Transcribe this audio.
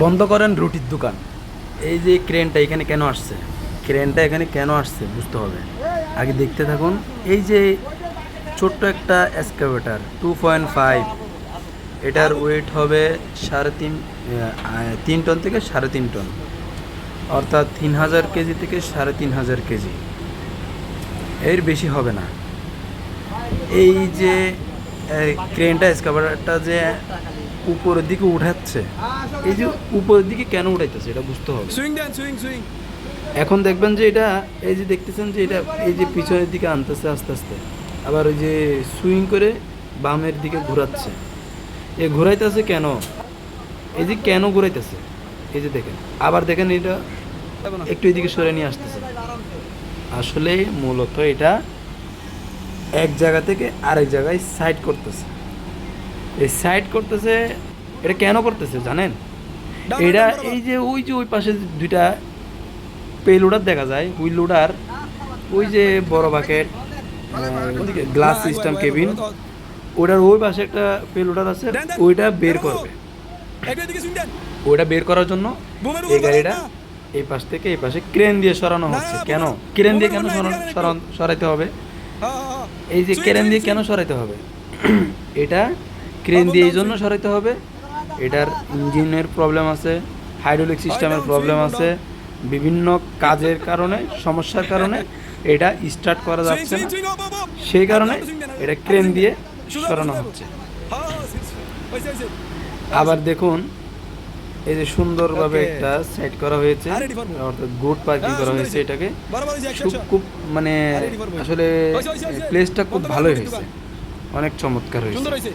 বন্ধ করেন রুটির দোকান। এই যে ক্রেনটা এখানে কেন আসছে? ক্রেনটা এখানে কেন আসছে বুঝতে হবে। আগে দেখতে থাকুন। এই যে ছোট্ট একটা এক্সকাভেটার টু পয়েন্ট ফাইভ এটার ওয়েট হবে সাড়ে তিন তিন টন থেকে সাড়ে তিন টন। অর্থাৎ তিন হাজার কেজি থেকে সাড়ে তিন হাজার কেজি। এর বেশি হবে না। এই যে ক্রেনটা এক্সকাভেটারটা যে উপরের দিকে উঠাচ্ছে। এই যে উপরের দিকে কেন উঠাইতেছে এটা বুঝতে হবে। সুইং দেন সুইং সুইং এখন দেখবেন যে এটা এই যে দেখতেছেন যে এটা এই যে পিছনের দিকে আনতেছে আস্তে আস্তে আবার ওই যে সুইং করে বামের দিকে ঘোরাচ্ছে। এ ঘোরাইতেছে কেন? এই যে কেন ঘোরাইতেছে? এই যে দেখেন আবার দেখেন এটা একটু এদিকে সরে নিয়ে আসতেছে। আসলে মূলত এটা এক জায়গা থেকে আরেক জায়গায় সাইড করতেছে। এই সাইড করতেছে এটা কেন করতেছে জানেন? এটা এই যে ওই যে ওই পাশে দুইটা পে লোডার দেখা যায় ওই লোডার ওই যে বড় বাকেট গ্লাস সিস্টেম কেবিন ওটার ওই পাশে একটা পে লোডার আছে ওইটা বের করবে। ওইটা বের করার জন্য এই গাড়িটা এই পাশ থেকে এই পাশে ক্রেন দিয়ে সরানো হচ্ছে। কেন? ক্রেন দিয়ে কেন সরাইতে হবে। এই যে ক্রেন দিয়ে কেন সরাইতে হবে? এটা ক্রেন দিয়ে এই জন্য সরাইতে হবে এটার ইঞ্জিনের প্রবলেম আছে হাইড্রোলিক সিস্টেমের প্রবলেম আছে বিভিন্ন কাজের কারণে সমস্যার কারণে এটা স্টার্ট করা যাচ্ছে না. সেই কারণে এটা ক্রেন দিয়ে সরানো হচ্ছে হ্যাঁ, হ্যাঁ। আবার দেখুন এই যে সুন্দরভাবে. একটা সেট করা হয়েছে. অর্থাৎ গুড পার্কিং হ্যাঁ, করা হয়েছে। এটাকে খুব খুব মানে. আসলে। প্লেসটা খুব ভালোই হয়েছে অনেক চমৎকার হয়েছে